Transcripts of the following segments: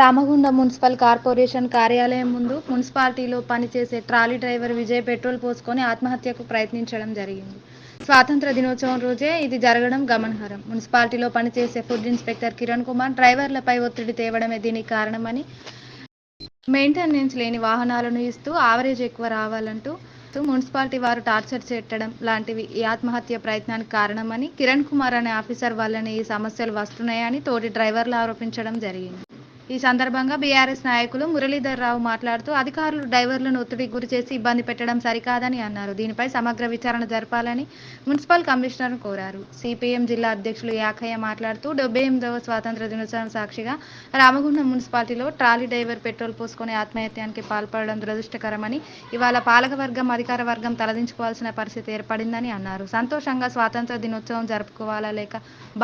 Ramagundam municipal corporation కార్యాలయం ముందు మున్సిపాలిటీలో పనిచేసే ట్రాలీ డ్రైవర్ విజయ్ పెట్రోల్ పోసుకొని ఆత్మహత్యకు ప్రయత్నించడం జరిగింది. స్వాతంత్ర దినోత్సవం రోజే ఇది జరగడం గమనార్హం. మున్సిపాలిటీలో పనిచేసే ఫుడ్ ఇన్స్పెక్టర్ కిరణ్ కుమార్ డ్రైవర్లపై ఒత్తిడి తేవడమే దీనికి కారణమని మెయింటెనెన్స్ లేని వాహనాలను ఇస్తూ ఆవరేజ్ ఎక్కువ రావాలంటూ మున్సిపాలిటీ వారు టార్చర్ చేయడం లాంటివి ఈ ఆత్మహత్య ప్రయత్నానికి కారణమని కిరణ్ కుమార్ అనే ఆఫీసర్ వల్లనే ఈ సమస్యలు వస్తున్నాయని తోటి డ్రైవర్లు ఆరోపించడం జరిగింది. ఈ సందర్భంగా బీఆర్ఎస్ నాయకులు మురళీధర్ రావు మాట్లాడుతూ అధికారులు డ్రైవర్లను ఒత్తిడికి గురి చేసి ఇబ్బంది పెట్టడం సరికాదని అన్నారు. దీనిపై సమగ్ర విచారణ జరపాలని మున్సిపల్ కమిషనర్ కోరారు. సిపిఎం జిల్లా అధ్యక్షులు యాకయ్య మాట్లాడుతూ డెబ్బై ఎనిమిదవ స్వాతంత్ర దినోత్సవం సాక్షిగా రామగుండం మున్సిపాలిటీలో ట్రాలీ డ్రైవర్ పెట్రోల్ పోసుకొని ఆత్మహత్యానికి పాల్పడడం దురదృష్టకరమని ఇవాళ పాలకవర్గం అధికార వర్గం తలదించుకోవాల్సిన పరిస్థితి ఏర్పడిందని అన్నారు. సంతోషంగా స్వాతంత్ర దినోత్సవం జరుపుకోవాలా లేక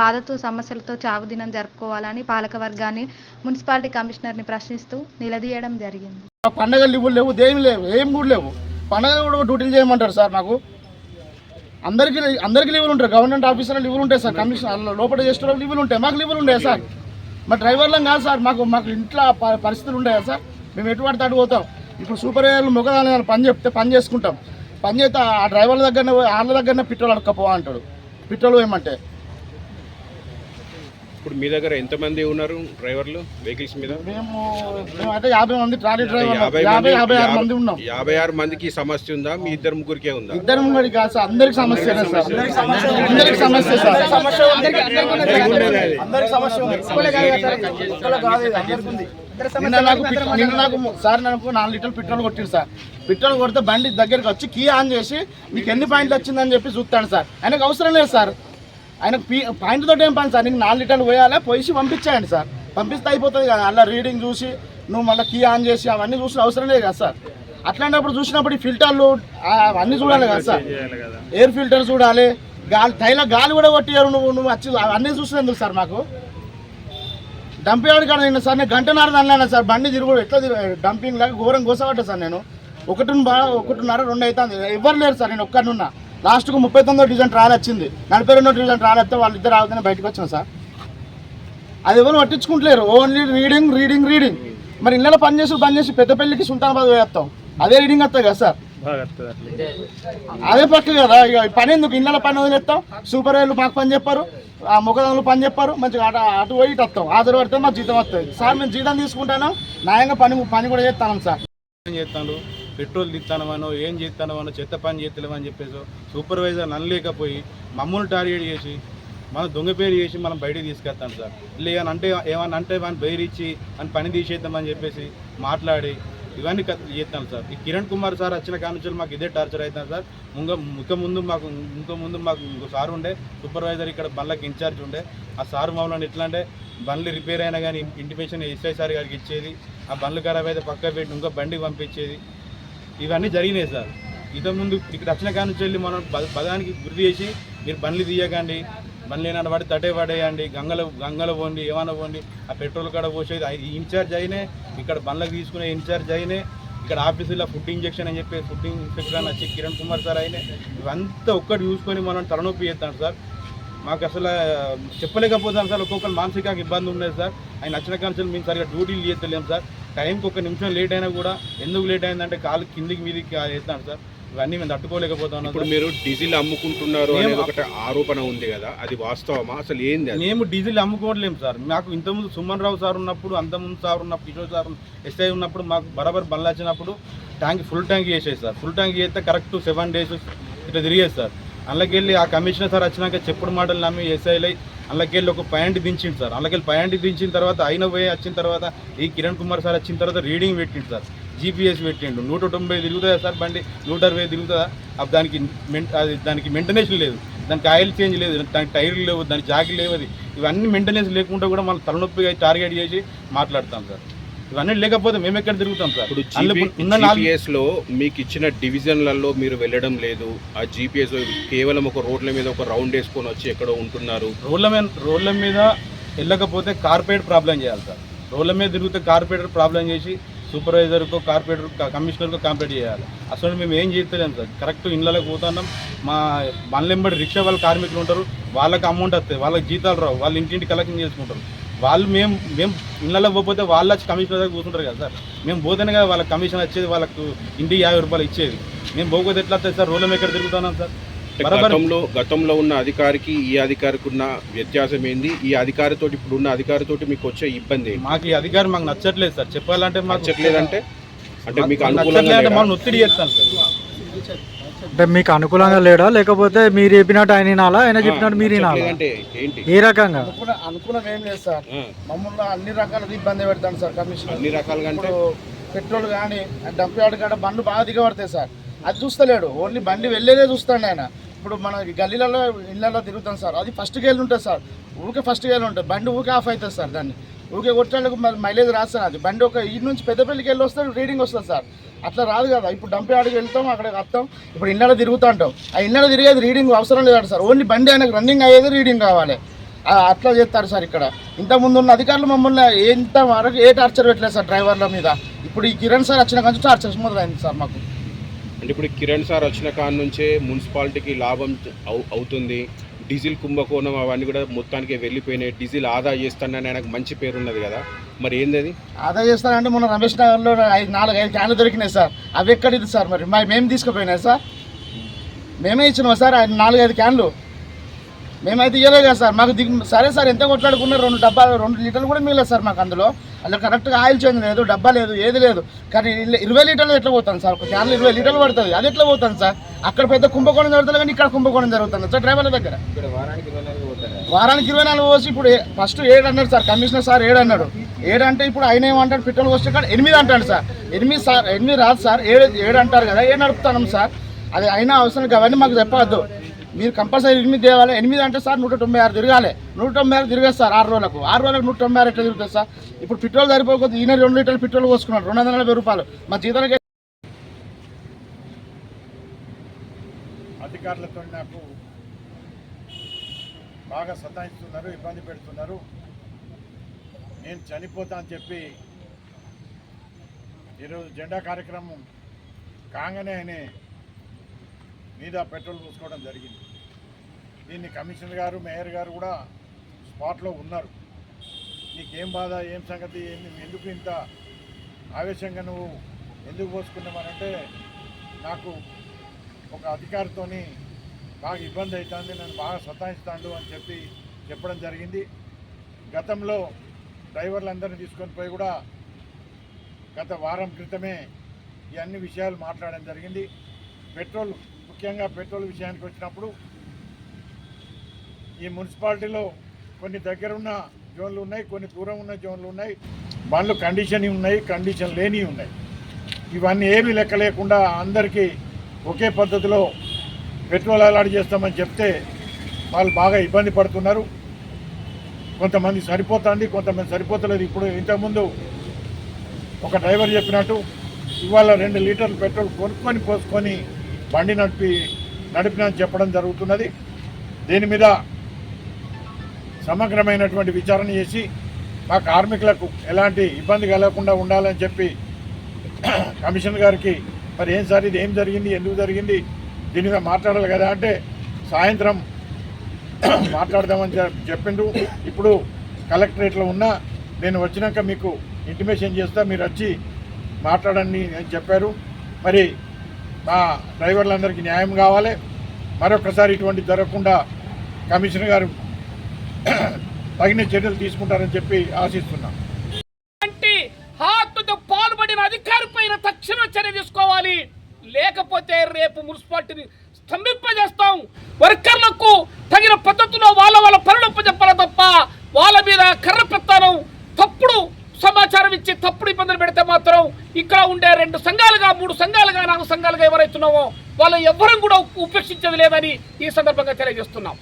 బాధతో సమస్యలతో చావు దినం జరుపుకోవాలని పాలకవర్గాన్ని మున్సిపాలిటీ కమిషనర్ని ప్రశ్నిస్తూ నిలదీయడం జరిగింది. పండగ లీవులు లేవు దేమి లేవు ఏం కూడా లేవు. పండగ కూడా డ్యూటీలు చేయమంటారు సార్ మాకు. అందరికీ అందరికీ లీవులు ఉంటారు గవర్నమెంట్ ఆఫీసర్లో లీవులు ఉంటాయి సార్ కమిషన్ లోపల చేసిన లీవులు ఉంటాయి మాకు లీవులు ఉంటాయి సార్? మా డ్రైవర్లం కాదు సార్ మాకు మాకు ఇంట్లో ప- పరిస్థితులు ఉంటాయా సార్? మేము ఎటువంటి అటు పోతాం. ఇప్పుడు సూపర్వైజర్లు మొగదాని పని చెప్తే పని చేసుకుంటాం. పని చేస్తే ఆ డ్రైవర్ల దగ్గరనే వాళ్ళ దగ్గరనే పెట్రోల్ అడకపో అంటాడు. పెట్రోల్ వేయమంటే ఇప్పుడు మీ దగ్గర ఎంతమంది ఉన్నారు డ్రైవర్లు వెహికల్స్ మీద? మేము మేము అంటే యాభై మంది ట్రాలీ డ్రైవర్ యాభై యాభై మంది యాభై ఆరు మంది ఉన్నాం. యాభై ఆరు మందికి సమస్య ఉందా? మీ ఇద్దరు ముగ్గురికే ఉందా? ఇద్దరు కాదు సార్ అందరికి సమస్య సార్. అందరికి సమస్య సార్. నిన్న నాకు నిన్న నాకు సార్ నాకు నాలుగు లీటర్లు పెట్రోల్ కొట్టింది సార్. పెట్రోల్ కొడితే బండి దగ్గరికి వచ్చి కీ ఆన్ చేసి నీకు ఎన్ని పాయింట్లు వచ్చిందని చెప్పి చూస్తాడు సార్. ఆయనకు అవసరం లేదు సార్. ఆయనకు పీ- పాయింట్తో ఏం పని సార్? నీకు నాలుగు లీటర్లు పోయాలి? పోసి పంపించేయండి సార్. పంపిస్తే అయిపోతుంది కదా. అలా రీడింగ్ చూసి నువ్వు మళ్ళీ కీ ఆన్ చేసి అవన్నీ చూసిన అవసరం లేదు కదా సార్. అట్లాంటప్పుడు చూసినప్పుడు ఈ ఫిల్టర్లు అవన్నీ చూడాలి కదా సార్. ఎయిర్ ఫిల్టర్ చూడాలి. గాలి తైల గాలి కూడా కొట్టియారు నువ్వు. నువ్వు వచ్చి అవన్నీ చూసినందుకు సార్ మాకు? డంపింగ్ కాడ నేను సార్ నేను గంటన్నర దానిలో సార్. బండి తిరుగు ఎట్లా డంపింగ్ లాగా ఘోరం కోసపడ్డా సార్ నేను. ఒకటి ఒకటిన్నర రెండు అవుతుంది ఎవరు లేరు సార్ నేను ఒక్కడినున్నా. లాస్ట్కు ముప్పై తొమ్మిదో డివిజన్ ట్రాల్ వచ్చింది. నలభై రెండో డివిజన్ ట్రాల్ వస్తే వాళ్ళు ఇద్దరు ఆగుతూనే బయటకు వచ్చాను సార్. అది ఎవరు పట్టించుకుంటలేరు. ఓన్లీ రీడింగ్ రీడింగ్ రీడింగ్ మరి ఇళ్ళలో పని చేసి పని చేసి పెద్ద పెళ్ళికి సుల్తానాబాద్ వేస్తాం అదే రీడింగ్ వస్తుంది కదా సార్. అదే పక్క కదా. ఇక పని ఎందుకు? ఇళ్ళ పని వదిలేస్తాం సూపర్ వైర్లు మాకు పని చెప్పారు. ఆ ముఖదంలో పని చెప్పారు. మంచిగా అటు అటు పోయి ఇటు వస్తాం. ఆధార్ పడితే మాకు జీతం వస్తుంది సార్ మేము జీతం తీసుకుంటాను? న్యాయంగా పని పని కూడా చేస్తాను సార్. చేస్తాను పెట్రోల్ తీస్తానమనో ఏం చేస్తానమనో చెత్త పని చేస్తలేమని చెప్పేసి సూపర్వైజర్ నన్నలేకపోయి మమ్మల్ని టార్గెట్ చేసి మనం దొంగ పేరు చేసి మనం బయటకు తీసుకెళ్తాం సార్. లేదని అంటే ఏమన్నా అంటే మనం బెయిరిచ్చి అని పని తీసేద్దామని చెప్పేసి మాట్లాడి ఇవన్నీ చేస్తాం చేస్తాను సార్. ఈ కిరణ్ కుమార్ సార్ వచ్చిన కానుంచులు మాకు ఇదే టార్చర్ అవుతుంది సార్. ముంగ ముఖ ముందు మాకు ఇంకో ముందు మాకు ఇంకో సార్ ఉండే సూపర్వైజర్ ఇక్కడ బండ్లకు ఇన్ఛార్జ్ ఉండే. ఆ సార్ మమ్మల్ని ఎట్లా అంటే బండ్లు రిపేర్ అయినా కానీ ఇంటిమేషన్ ఎస్ఐ సార్ గారికి ఇచ్చేది ఆ బండ్లు ఖరాబ్ అయితే పక్క పెట్టి ఇంకో బండికి పంపించేది. ఇవన్నీ జరిగినాయి సార్. ఇంతకుముందు ఇక్కడ దక్షిణ కానుంచి వెళ్ళి మనం పద- పదానికి గురి చేసి మీరు బండ్లు తీయకండి బండ్లు ఏమన్నా పడి తటే పడేయండి గంగలో గంగలో పోండి ఏమైనా పోండి ఆ పెట్రోల్ కాడ పోసేది ఇన్ఛార్జ్ అయినే ఇక్కడ బండ్లకు తీసుకునే ఇన్ఛార్జ్ అయినే ఇక్కడ ఆఫీసులో ఫుడ్ ఇంజెక్షన్ అని చెప్పి ఫుడ్ ఇన్స్పెక్టర్ అని వచ్చి కిరణ్ కుమార్ సార్ అయినా ఇవంతా ఒక్కటి చూసుకొని మనం తలనొప్పి చేస్తాం సార్. మాకు అసలు చెప్పలేకపోతాం సార్ ఒక్కొక్కరు మానసిక ఇబ్బంది ఉండేది సార్. ఆయన నచ్చిన కాన్సల్ మేము సరిగా డ్యూటీలు చేస్తలేము సార్. టైంకి ఒక నిమిషం లేట్ అయినా కూడా ఎందుకు లేట్ అయిందంటే కాలు కిందికి మీదికి వేస్తాను సార్. ఇవన్నీ మేము తట్టుకోలేకపోతున్నాం ఇప్పుడు. మీరు డీజిల్ అమ్ముకుంటున్నారు అనేది ఒకటి ఆరోపణ ఉంది కదా అది వాస్తవమా? అసలు ఏంది మేము డీజిల్ అమ్ముకోవట్లేము సార్. మాకు ఇంతకుముందు సుమన్ రావు సార్ ఉన్నప్పుడు అంతకుముందు సార్ ఉన్నప్పుడు కిషోర్ సార్ ఎస్ఐ ఉన్నప్పుడు మాకు బరాబర్ బండ్లు వచ్చినప్పుడు ట్యాంక్ ఫుల్ ట్యాంక్ చేసేది సార్. ఫుల్ ట్యాంక్ చేస్తే కరెక్ట్ సెవెన్ డేస్ ఇట్లా తిరిగేది సార్. అందులోకెళ్ళి ఆ కమిషనర్ సార్ వచ్చినాక చెప్పుడు మాటలు నమ్మి ఎస్ఐలై అందులోకెళ్ళి ఒక పాయింట్ దించిండు సార్. అందులోకెళ్ళి పాయింట్ దించిన తర్వాత అయిన పోయి వచ్చిన తర్వాత ఈ కిరణ్ కుమార్ సార్ వచ్చిన తర్వాత రీడింగ్ పెట్టిండు సార్. జీపీఎస్ పెట్టిండు. నూట తొంభై తిరుగుతుందా సార్ బండి? నూట అరవై తిరుగుతుందా? అప్పుడు దానికి అది దానికి మెయింటెనెన్స్ లేదు. దానికి ఆయిల్ చేంజ్ లేదు. దానికి టైర్లు లేవు దానికి జాకెట్ లేవు అది. ఇవన్నీ మెయింటెనెన్స్ లేకుండా కూడా మనం తలనొప్పిగా టార్గెట్ చేసి మాట్లాడతాం సార్. ఇవన్నీ లేకపోతే మేము ఎక్కడ తిరుగుతాం సార్? ఇప్పుడు లో మీకు ఇచ్చిన డివిజన్లలో మీరు వెళ్ళడం లేదు. ఆ జీపీఎస్ కేవలం ఒక రోడ్ల మీద ఒక రౌండ్ వేసుకొని వచ్చి ఎక్కడో ఉంటున్నారు. రోడ్ల మీద రోడ్ల మీద వెళ్ళకపోతే కార్పొరేట్ ప్రాబ్లం చేయాలి సార్. రోడ్ల మీద తిరిగితే కార్పొరేటర్ ప్రాబ్లం చేసి సూపర్వైజర్కో కార్పొరేటర్ కమిషనర్కో కంప్లీట్ చేయాలి. అసలు మేము ఏం చేస్తలేం సార్. కరెక్ట్ ఇళ్ళకి పోతున్నాం. మా బండ్లెంబడి రిక్షా వాళ్ళ కార్మికులు ఉంటారు. వాళ్ళకి అమౌంట్ వస్తుంది వాళ్ళకి జీతాలు రావు. వాళ్ళు ఇంటింటి కలెక్షన్ చేసుకుంటారు. వాళ్ళు మేము మేము ఇళ్ళలో పోతే వాళ్ళు వచ్చి కమిషనర్ దగ్గర కూర్చుంటారు కదా సార్. మేము పోతేనే కదా వాళ్ళకి కమిషన్ వచ్చేది వాళ్ళకు ఇంటికి యాభై రూపాయలు ఇచ్చేది. మేము పోకపోతే ఎట్లా వస్తుంది సార్? రోడ్ల ఎక్కడ తిరుగుతున్నాం సార్? గతంలో గతంలో ఉన్న అధికారికి ఈ అధికారికి ఉన్న వ్యత్యాసం ఏంది? ఈ అధికారితోటి ఇప్పుడు ఉన్న అధికారితోటి మీకు వచ్చే ఇబ్బంది మాకు ఈ అధికారం మాకు నచ్చట్లేదు సార్. చెప్పాలంటే మాకు నచ్చట్లేదంటే? అంటే మీకు మాకు అనుకూలంగా ఒత్తిడి చేస్తాను సార్. అంటే మీకు అనుకూలంగా లేడా? లేకపోతే మీరు చెప్పినట్టు ఆయన వినాలా? ఆయన చెప్పినట్టు మీరు వినాలా? ఏంటి? ఏ రకంగా? అనుకున్న అనుకున్నాం ఏం లేదు సార్. మమ్మల్ని అన్ని రకాల ఇబ్బంది పెడతాను సార్ కమిషన్ అన్ని రకాలుగా అంటే? ఇప్పుడు పెట్రోల్ కానీ డంప్ యార్డ్ కాడ బండ్లు బాగా దిగబడతాయి సార్. అది చూస్తలేడు. ఓన్లీ బండి వెళ్ళేదే చూస్తాడు ఆయన. ఇప్పుడు మన గల్లీలలో ఇళ్ళలో తిరుగుతాం సార్. అది ఫస్ట్ గేలు ఉంటుంది సార్. ఊకే ఫస్ట్ గేలు ఉంటుంది. బండి ఊకే ఆఫ్ అవుతుంది సార్ దాన్ని. ఊకే కొట్టడానికి మరి మైలేజ్ రాదు సార్ అది. బండి ఒక ఈ నుంచి పెద్దపల్లికి వెళ్ళి వస్తే రీడింగ్ వస్తుంది సార్. అట్లా రాదు కదా. ఇప్పుడు డంపే యార్డ్కి వెళ్తాం అక్కడికి వస్తాం. ఇప్పుడు ఇన్నడ తిరుగుతూ ఉంటాం ఆ ఇన్నడ తిరిగేది రీడింగ్ అవసరం లేదు సార్. ఓన్లీ బండి ఆయనకు రన్నింగ్ అయ్యేది రీడింగ్ కావాలి. అట్లా చేస్తారు సార్ ఇక్కడ. ఇంతకుముందు ఉన్న అధికారులు మమ్మల్ని ఎంత వరకు ఏ టార్చర్ పెట్టలేదు సార్ డ్రైవర్ల మీద. ఇప్పుడు ఈ కిరణ్ సార్ వచ్చిన కానీ టార్చర్ మొదలైంది సార్ మాకు. అంటే ఇప్పుడు కిరణ్ సార్ వచ్చిన కాడ నుంచే మున్సిపాలిటీకి లాభం అవు- అవుతుంది. డీజిల్ కుంభకోణం అవన్నీ కూడా మొత్తానికి వెళ్ళిపోయినాయి. డీజిల్ ఆదా చేస్తానని ఆయనకు మంచి పేరు ఉన్నది కదా. మరి ఏంది అది ఆదా చేస్తానంటే మొన్న రమేష్ నగర్లో ఐదు నాలుగు ఐదు క్యాన్లు దొరికినాయి సార్. అవి ఎక్కడిది సార్ మరి? మరి మేము తీసుకుపోయినాయి సార్. మేమే ఇచ్చినాం సార్ ఐదు నాలుగు ఐదు క్యాన్లు. మేమైతే ఇవ్వలేదు కదా సార్. మాకు దిగు సరే సార్ ఎంత కొట్లాడుకున్నారు? రెండు డబ్బాలు రెండు లీటర్లు కూడా మిగలేదు సార్ మాకు అందులో. అందులో కరెక్ట్గా ఆయిల్ చేంజ్ లేదు డబ్బా లేదు ఏది లేదు. కానీ ఇరవై లీటర్లు ఎట్లా పోతాను సార్? ఒక క్యాన్లు ఇరవై లీటర్లు పడుతుంది. అది ఎట్లా పోతాను సార్? అక్కడ పెద్ద కుంభకోణం జరుగుతుంది కానీ ఇక్కడ కుంభకోణం జరుగుతుంది సార్ డ్రైవర్ల దగ్గర. వారానికి ఇరవై నాలుగు పోసి ఇప్పుడు ఫస్ట్ ఏడు అన్నాడు సార్ కమిషనర్ సార్ ఏడు అన్నాడు. ఏడు అంటే ఇప్పుడు ఆయన ఏమంటాడు? పెట్రోల్ వచ్చే కాడ ఎనిమిది అంటాడు సార్. ఎనిమిది సార్ ఎనిమిది రాదు సార్. ఏడు ఏడు అంటారు కదా ఏడు నడుపుతాను సార్. అది అయినా అవసరం అవన్నీ మాకు చెప్పవద్దు మీరు కంపల్సరీ ఎనిమిది తేవాలి. ఎనిమిది అంటే సార్ నూట తొంభై ఆరు తిరగాలి. నూట తొంభై ఆరు తిరిగేది సార్ ఆరు రోజులకు. ఆరు రోజులకు నూట తొంభై ఆరు ఎట్లా తిరుగుతుంది సార్? ఇప్పుడు పెట్రోల్ సరిపోకపోతే ఈయన రెండు లీటర్లు పెట్రోల్ పోసుకున్నాడు. రెండు వందల నలభై రూపాయలు. మా జీతానికి అధికారులతో నాకు బాగా సతాయిస్తున్నారు ఇబ్బంది పెడుతున్నారు. నేను చనిపోతా అని చెప్పి ఈరోజు జెండా కార్యక్రమం కాగానే ఆయన మీద పెట్రోల్ పోసుకోవడం జరిగింది. దీన్ని కమిషనర్ గారు మేయర్ గారు కూడా స్పాట్లో ఉన్నారు. నీకేం బాధ ఏం సంగతి ఏంది ఎందుకు ఇంత ఆవేశంగా నువ్వు ఎందుకు పోసుకున్నామనంటే నాకు ఒక అధికారితోని బాగా ఇబ్బంది అవుతుంది నన్ను బాగా సతాయిస్తాడు అని చెప్పి చెప్పడం జరిగింది. గతంలో డ్రైవర్లందరినీ తీసుకొని పోయి కూడా గత వారం క్రితమే ఈ అన్ని విషయాలు మాట్లాడడం జరిగింది. పెట్రోల్ ముఖ్యంగా పెట్రోల్ విషయానికి వచ్చినప్పుడు ఈ మున్సిపాలిటీలో కొన్ని దగ్గర ఉన్న జోన్లు ఉన్నాయి కొన్ని దూరం ఉన్న జోన్లు ఉన్నాయి. బండ్లు కండిషన్ ఉన్నాయి కండిషన్ లేని ఉన్నాయి. ఇవన్నీ ఏమీ లెక్క లేకుండా అందరికీ ఒకే పద్ధతిలో పెట్రోల్ అలాట్ చేస్తామని చెప్తే వాళ్ళు బాగా ఇబ్బంది పడుతున్నారు. కొంతమంది సరిపోతుంది కొంతమంది సరిపోతలేదు. ఇప్పుడు ఇంతకుముందు ఒక డ్రైవర్ చెప్పినట్టు ఇవాళ రెండు లీటర్లు పెట్రోల్ కొనుక్కొని పోసుకొని బండి నడిపి నడిపిన చెప్పడం జరుగుతున్నది. దీని మీద సమగ్రమైనటువంటి విచారణ చేసి మా కార్మికులకు ఎలాంటి ఇబ్బంది కలగకుండా ఉండాలని చెప్పి కమిషనర్ గారికి మరి ఏం సార్ ఇది ఏం జరిగింది? ఎందుకు జరిగింది? దీని మీద మాట్లాడాలి కదా అంటే సాయంత్రం మాట్లాడదామని చెప్పిండు ఇప్పుడు కలెక్టరేట్లో ఉన్నా నేను వచ్చినాక మీకు ఇంటిమేషన్ చేస్తా మీరు వచ్చి మాట్లాడండి అని చెప్పారు. మరి మా డ్రైవర్లందరికీ న్యాయం కావాలి. మరొకసారి ఇటువంటి జరగకుండా కమిషనర్ గారు తగిన చర్యలు తీసుకుంటారని చెప్పి ఆశిస్తున్నాం. వంటి పాల్పడిన అధికారి పైన తక్షణ చర్య తీసుకోవాలి. లేకపోతే రేపు మున్సిపాలిటీని స్తంభింపజేస్తాం. వర్కర్లకు తగిన పద్ధతిలో వాళ్ళ వాళ్ళ పనులు చెప్పాలి తప్ప వాళ్ళ మీద కర్ర పెత్తానం తప్పుడు సమాచారం ఇచ్చి తప్పుడు ఇబ్బందులు పెడితే మాత్రం ఇక్కడ ఉండే రెండు సంఘాలుగా మూడు సంఘాలుగా నాలుగు సంఘాలుగా ఎవరైతున్నామో వాళ్ళు ఎవ్వరం కూడా ఉపేక్షించేది లేదని ఈ సందర్భంగా తెలియజేస్తున్నాం.